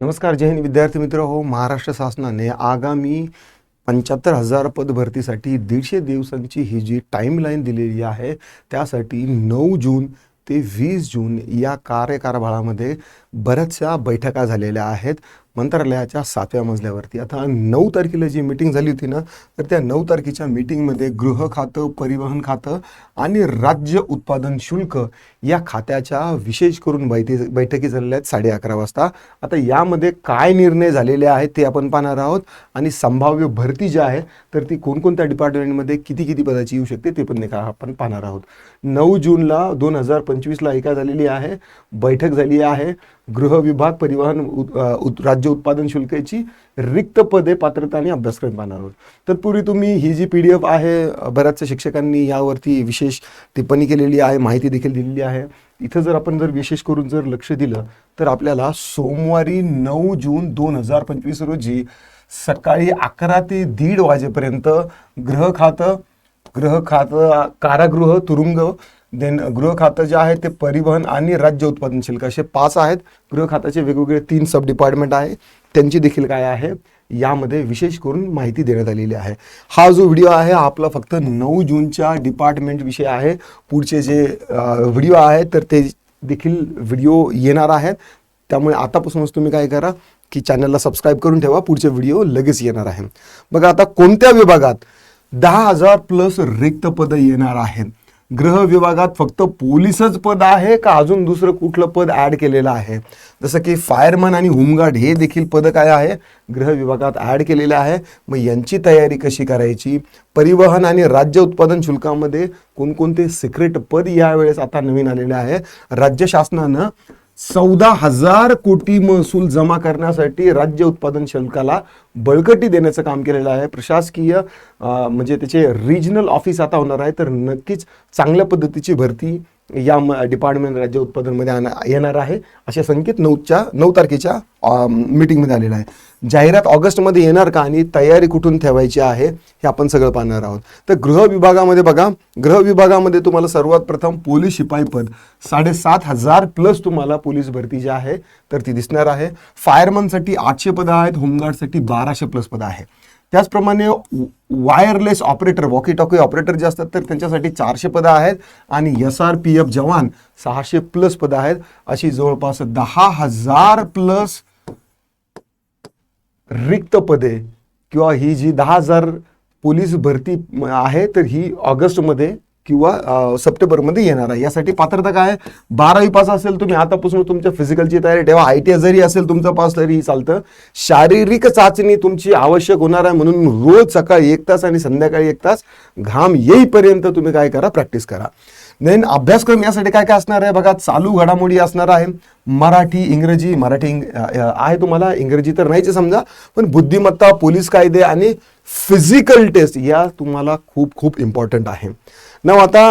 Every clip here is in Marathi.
नमस्कार जय हिंद विद्यार्थी मित्र. हो महाराष्ट्र शासनाने आगामी पंच्याहत्तर हजार पद भरतीसाठी दीडशे दिवसांची ही जी टाईमलाईन दिलेली आहे त्यासाठी नऊ जून ते वीस जून या कार्यकारभारामध्ये बऱ्याचशा बैठका झालेल्या आहेत. मंत्रालयाच्या सातव्या मजल्यावरती. आता नऊ तारखेला जी मीटिंग झाली होती ना तर त्या नऊ तारखेच्या मीटिंगमध्ये गृह खातं परिवहन खातं आणि राज्य उत्पादन शुल्क या खात्याच्या विशेष करून बैठी बैठकी झालेल्या आहेत साडे अकरा वाजता. आता यामध्ये काय निर्णय झालेले आहेत ते आपण पाहणार आहोत. आणि संभाव्य भरती जी आहे तर ती कोणकोणत्या डिपार्टमेंटमध्ये किती किती पदाची येऊ शकते ते पण आपण पाहणार आहोत. नऊ जूनला दोन हजार पंचवीसला एका झालेली आहे बैठक झाली आहे. गृह विभाग परिवहन उत- राज्य उत्पादन शुल्काची रिक्त पदे पात्रता आणि अभ्यासक्रम पाहणार आहोत. तत्पूर्वी तुम्ही ही जी पी डी एफ आहे बऱ्याचशा शिक्षकांनी यावरती विशेष टिप्पणी केलेली आहे माहिती देखील दिलेली आहे. इथं जर आपण जर विशेष करून जर लक्ष दिलं तर आपल्याला सोमवारी नऊ जून दोन हजार पंचवीस रोजी सकाळी अकरा ते दीड वाजेपर्यंत गृह खातं गृह खातं कारागृह तुरुंग देन गृह खातं जे आहे ते परिवहन आणि राज्य उत्पादन शुल्क असे पाच आहेत. गृह खात्याचे वेगवेगळे तीन सब डिपार्टमेंट आहे. त्यांची देखील काय आहे? यामध्ये विशेष करून माहिती देण्यात आलेली आहे. हा जो व्हिडिओ आहे हा आपला फक्त नऊ जूनच्या डिपार्टमेंट विषय आहे. पुढचे जे व्हिडिओ आहे तर ते देखील व्हिडिओ येणार आहेत. त्यामुळे आतापासूनच तुम्ही काय करा की चॅनलला सबस्क्राईब करून ठेवा. पुढचे व्हिडिओ लगेच येणार आहे बघा आता कोणत्या विभागात दहा हजार प्लस रिक्त पदं येणार आहेत? गृह विभागात फक्त पोलीसच पद आहे का अजून दुसरं कुठलं पद ॲड केलेलं आहे? जसं की फायरमन आणि होमगार्ड हे देखील पद काय आहे? गृह विभागात ॲड केलेलं आहे. मग यांची तयारी कशी करायची? परिवहन आणि राज्य उत्पादन शुल्कामध्ये कोणकोणते सिक्रेट पद यावेळेस आता नवीन आलेले आहे? राज्य शासनानं चौदा हजार कोटी महसूल जमा करण्यासाठी राज्य उत्पादन शुल्काला बळकटी देण्याचं काम केलेलं आहे. प्रशासकीय म्हणजे त्याचे रिजनल ऑफिस आता होणार आहे तर नक्कीच चांगल्या पद्धतीची भरती या म- डिपार्टमेंट राज्य उत्पादनमध्ये आणा येणार आहे. असे संकेत नऊच्या नऊ तारखेच्या मीटिंगमध्ये आलेला आहे. जाहिरात ऑगस्टमध्ये येणार का आणि तयारी कुठून ठेवायची आहे हे आपण सगळं पाहणार आहोत. तर गृह विभागामध्ये बघा गृह विभागामध्ये तुम्हाला सर्वात प्रथम पोलीस शिपाई पद साडेसात हजार प्लस तुम्हाला पोलीस भरती जी आहे तर ती दिसणार आहे. फायरमनसाठी आठशे पदं आहेत होमगार्डसाठी बाराशे प्लस पदं आहे. त्याचप्रमाणे wireless operator walkie talkie operator जे असतात तर त्यांच्यासाठी चारशे पदं आहेत आणि एस आर पी एफ जवान सहाशे प्लस पदं आहेत. अशी जवळपास दहा हजार प्लस रिक्त पदे किंवा ही जी दहा हजार पोलीस भरती आहे तर ही ऑगस्टमध्ये किंवा सप्टेंबरमध्ये येणार आहे. यासाठी पात्रता काय? बारावी पास असेल तुम्ही आतापासून तुमच्या फिजिकलची तयारी ठेवा. आय टी जरी असेल तुमचा पास तरी चालतं. शारीरिक चाचणी तुमची आवश्यक होणार आहे म्हणून रोज सकाळी एक तास आणि संध्याकाळी एक तास घाम येईपर्यंत तुम्ही काय करा? प्रॅक्टिस करा. देन अभ्यासक्रम यासाठी काय काय असणार आहे? बघा चालू घडामोडी असणार आहे. मराठी इंग्रजी मराठी इंग आहे तुम्हाला. इंग्रजी तर नाहीच समजा पण बुद्धिमत्ता पोलीस कायदे आणि फिजिकल टेस्ट या तुम्हाला खूप खूप इम्पॉर्टंट आहे. ना आता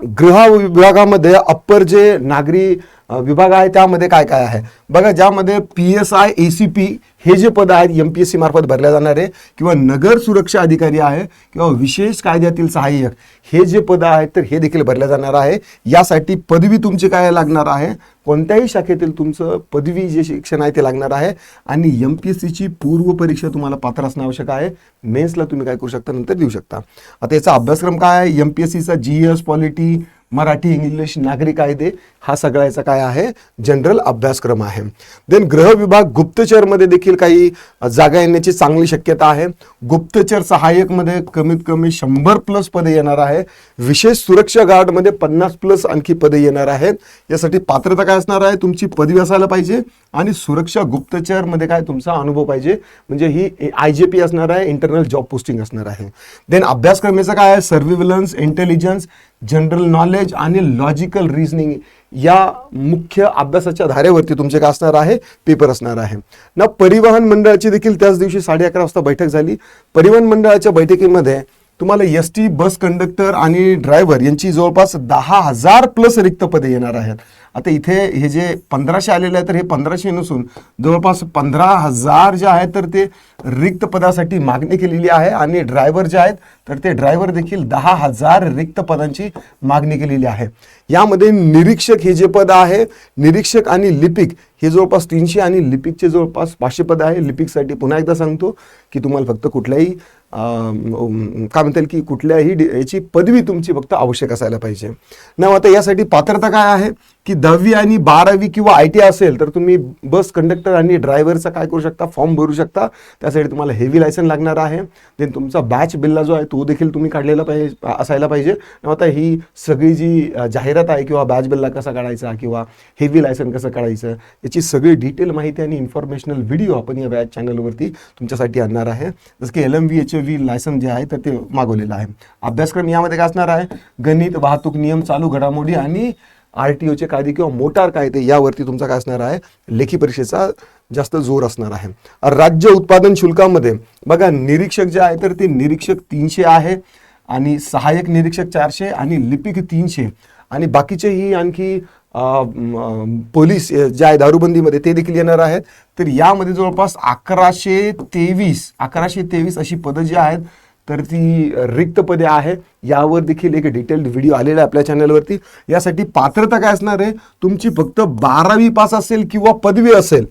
गृह विभागामध्ये अप्पर जे नागरी विभाग आहे त्यामध्ये काय काय आहे? बघा ज्यामध्ये P S I A C P हे जे पद आहेत एम पी एस सी मार्फत भरल्या जाणारे किंवा नगर सुरक्षा अधिकारी आहे किंवा विशेष कायद्यातील सहाय्यक हे जे पद आहेत तर हे देखील भरल्या जाणार आहे. यासाठी पदवी तुमची काय लागणार आहे? कोणत्याही शाखेतील तुमचं पदवी जे शिक्षण आहे ते लागणार आहे. आणि एम पी एस सीची पूर्व परीक्षा तुम्हाला पात्र असणं आवश्यक आहे. मेन्सला तुम्ही काय करू शकता नंतर देऊ शकता. आता याचा अभ्यासक्रम काय आहे? एम पी एस सीचा G S polity Marathi English नागरी कायदे हा सगळ्याचा काय आहे? जनरल अभ्यासक्रम आहे. देन ग्रह विभाग गुप्तचरमध्ये देखील काही जागा येण्याची चांगली शक्यता आहे. गुप्तचर सहाय्यकमध्ये कमीत कमी शंभर प्लस पदे येणार आहे. विशेष सुरक्षा गार्डमध्ये पन्नास प्लस आणखी पदे येणार आहेत. यासाठी पात्रता काय असणार आहे? तुमची पदवी असायला पाहिजे आणि सुरक्षा गुप्तचरमध्ये काय तुमचा अनुभव पाहिजे? म्हणजे ही आय जे पी असणार आहे इंटरनल जॉब पोस्टिंग असणार आहे. देन अभ्यासक्रम याचा काय आहे? सर्व्हिलन्स इंटेलिजन्स जनरल नॉलेज आणि लॉजिकल रिझनिंग या मुख्य अभ्यासाच्या धारेवरती तुमचे काय असणार आहे पेपर असणार आहे. ना परिवहन मंडळाची देखील त्याच दिवशी साडे अकरा वाजता बैठक झाली. परिवहन मंडळाच्या बैठकीमध्ये तुम्हाला एस टी बस कंडक्टर आणि ड्रायव्हर यांची जवळपास दहा हजार प्लस रिक्त पदे येणार आहेत. आता इथे हे जे पंधराशे आलेले आहे तर हे पंधराशे नसून जवळपास पंधरा हजार जे आहेत तर ते रिक्त पदासाठी मागणी केलेली आहे. आणि ड्रायव्हर जे आहेत तर ते ड्रायव्हर देखील दहा हजार रिक्त पदांची मागणी केलेली आहे. यामध्ये निरीक्षक हे जे पद आहे निरीक्षक आणि लिपिक हे जवळपास तीनशे आणि लिपिकचे जवळपास पाचशे पद आहे. लिपिकसाठी पुन्हा एकदा सांगतो की तुम्हाला फक्त कुठल्याही काय म्हणता येईल की कुठल्याही याची पदवी तुमची फक्त आवश्यक असायला पाहिजे. ना आता यासाठी पात्रता काय आहे? की दहावी आणि बारावी किंवा आय टी असेल तर तुम्ही बस कंडक्टर आणि ड्रायव्हरचा काय करू शकता? फॉर्म भरू शकता. त्यासाठी तुम्हाला हेवी लायसन लागणार आहे. देन तुमचा बॅच बिल्ला जो आहे तो देखील तुम्ही काढलेला पाहिजे असायला पाहिजे. आता ही सगळी जी जाहिरात आहे किंवा बॅच बिल्ला कसा काढायचा किंवा हेवी लायसन कसं काढायचं याची सगळी डिटेल माहिती आणि इन्फॉर्मेशनल व्हिडिओ आपण या बॅच चॅनलवरती तुमच्यासाठी आणणार आहे. जसं की L M V H V licence जे आहे तर ते मागवलेलं आहे. अभ्यासक्रम यामध्ये काय असणार आहे. गणित वाहतूक नियम चालू घडामोडी आणि आर टी ओचे कायदे किंवा मोटार कायदे यावरती तुमचा काय असणार आहे? लेखी परीक्षेचा जास्त जोर असणार आहे. राज्य उत्पादन शुल्कामध्ये बघा निरीक्षक जे आहे तर ते निरीक्षक तीनशे आहे आणि सहाय्यक निरीक्षक चारशे आणि लिपिक तीनशे. आणि बाकीचेही आणखी पोलीस जे आहे दारूबंदीमध्ये ते देखील येणार आहेत. तर यामध्ये जवळपास अकराशे तेवीस अकराशे तेवीस अशी पदं जी आहेत तर ती रिक्त पदे आहे यावर देखील एक डिटेल्ड व्हिडिओ आलेला आहे आपल्या चॅनलवरती यासाठी पात्रता काय असणार आहे? तुमची फक्त बारावी पास असेल किंवा पदवी असेल.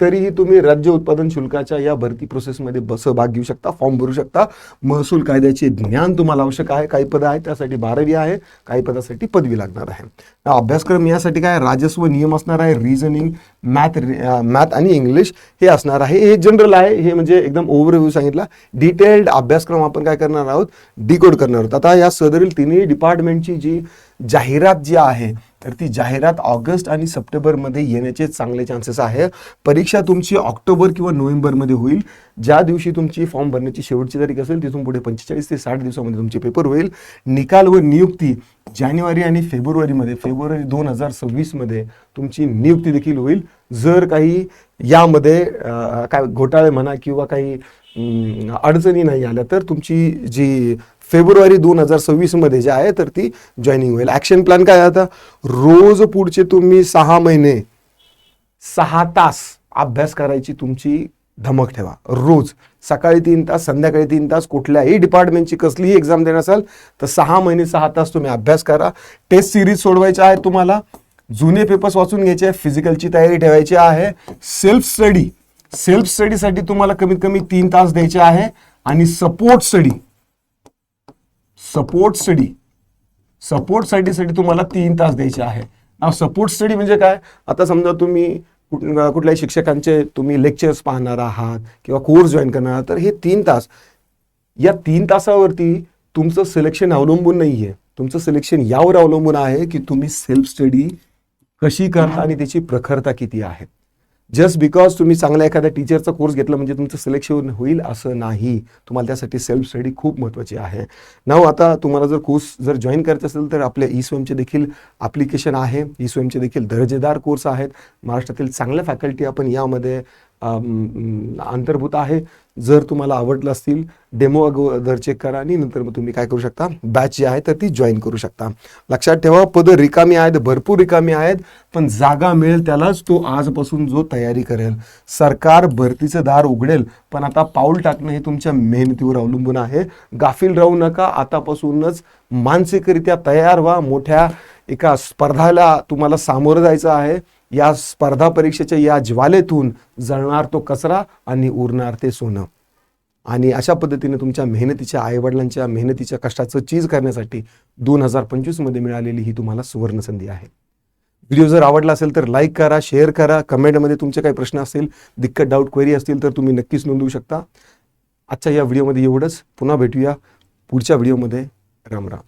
तरीही तुम्ही राज्य उत्पादन शुल्काच्या या भरती प्रोसेसमध्ये बस सहभाग घेऊ शकता फॉर्म भरू शकता. महसूल कायद्याचे ज्ञान तुम्हाला आवश्यक आहे. काही पदं आहेत त्यासाठी बारावी आहे. काही पदासाठी पदवी लागणार आहे. अभ्यासक्रम यासाठी काय? राजस्व नियम असणार आहे. रिझनिंग मॅथ मॅथ आणि इंग्लिश हे असणार आहे. हे जनरल आहे. हे म्हणजे एकदम ओव्हरव्ह्यू सांगितला. डिटेल्ड अभ्यासक्रम आपण काय करणार आहोत? डिकोड करणार आहोत. आता या सदरील तिन्ही डिपार्टमेंटची जी जाहिरात जी आहे तर ती जाहिरात ऑगस्ट आणि सप्टेंबरमध्ये येण्याचे चांगले चान्सेस आहे. परीक्षा तुमची ऑक्टोबर किंवा नोव्हेंबरमध्ये होईल. ज्या दिवशी तुमची फॉर्म भरण्याची शेवटची तारीख असेल तिथून पुढे पंचेचाळीस ते साठ दिवसामध्ये तुमचे पेपर होईल. निकाल व नियुक्ती जानेवारी आणि फेब्रुवारीमध्ये फेब्रुवारी दोन हजार सव्वीसमध्ये तुमची नियुक्ती देखील होईल. जर काही यामध्ये काय घोटाळे म्हणा किंवा काही अडचणी नाही आल्या तर तुमची जी फेब्रुवारी दोन हजार सव्वीसमध्ये जे आहे तर ती जॉईनिंग होईल. ॲक्शन प्लॅन काय आता? रोज पुढचे तुम्ही सहा महिने सहा तास अभ्यास करायची तुमची धमक ठेवा. रोज. सकाळी तीन तास संध्याकाळी तीन तास कुठल्याही डिपार्टमेंटची कसलीही एक्झाम देणार असाल तर सहा महिने सहा तास तुम्ही अभ्यास करा. टेस्ट सिरीज सोडवायच्या आहे तुम्हाला. जुने पेपर्स वाचून घ्यायचे आहे फिजिकलची तयारी ठेवायची आहे. सेल्फ स्टडी सेल्फ स्टडीसाठी तुम्हाला कमीत कमी तीन तास द्यायचे आहे. आणि support study support study. Support स्टडीसाठी तुम्हाला तीन तास द्यायचे आहे सपोर्ट स्टडी म्हणजे काय? आता समजा तुम्ही कुठ- कुठल्याही शिक्षकांचे तुम्ही लेक्चर्स पाहणार आहात किंवा कोर्स जॉईन करणार आहात तर हे तीन तास. या तीन तासावरती तुमचं सिलेक्शन अवलंबून नाही आहे तुमचं सिलेक्शन यावर अवलंबून आहे की तुम्ही सेल्फ स्टडी कशी करता आणि त्याची प्रखरता किती आहे. जस्ट बिकॉज तुम्ही चांगल्या एखाद्या टीचरचा कोर्स घेतला म्हणजे तुमचं सिलेक्शन होईल असं नाही. तुम्हाला त्यासाठी सेल्फ स्टडी खूप महत्त्वाची आहे. नाव आता तुम्हाला जर कोर्स जर जॉईन करायचं असेल तर आपल्या ई स्वयंचे देखील ॲप्लिकेशन आहे. ई स्वयंचे देखील दर्जेदार कोर्स आहेत. महाराष्ट्रातील चांगल्या फॅकल्टी आपण यामध्ये अंतर्भूत आहे. जर तुम्हाला आवडलं असतील डेमो अगोदर चेक करा आणि नंतर मग तुम्ही काय करू शकता? बॅच जी आहे तर ती जॉईन करू शकता. लक्षात ठेवा पदं रिकामी आहेत भरपूर रिकामी आहेत पण जागा मिळेल त्यालाच तो आजपासून जो तयारी करेल. सरकार भरतीचं दार उघडेल पण आता पाऊल टाकणं हे तुमच्या मेहनतीवर अवलंबून आहे. गाफील राहू नका आतापासूनच मानसिकरित्या तयार व्हा. मोठ्या एका स्पर्धाला तुम्हाला सामोरं जायचं आहे. या स्पर्धा परीक्षेच्या या ज्वालेतून जळणार तो कचरा आणि उरणार ते सोनं. आणि अशा पद्धतीने तुमच्या मेहनतीच्या आईवडिलांच्या मेहनतीच्या कष्टाचं चीज करण्यासाठी दोन हजार पंचवीसमध्ये मिळालेली ही तुम्हाला सुवर्ण संधी आहे. व्हिडिओ जर आवडला असेल तर लाईक करा शेअर करा कमेंटमध्ये तुमचे काही प्रश्न असतील दिक्कत डाऊट क्वेरी असतील तर तुम्ही नक्कीच नोंदवू शकता. आजच्या या व्हिडिओमध्ये एवढंच. पुन्हा भेटूया. पुढच्या व्हिडिओमध्ये राम राम.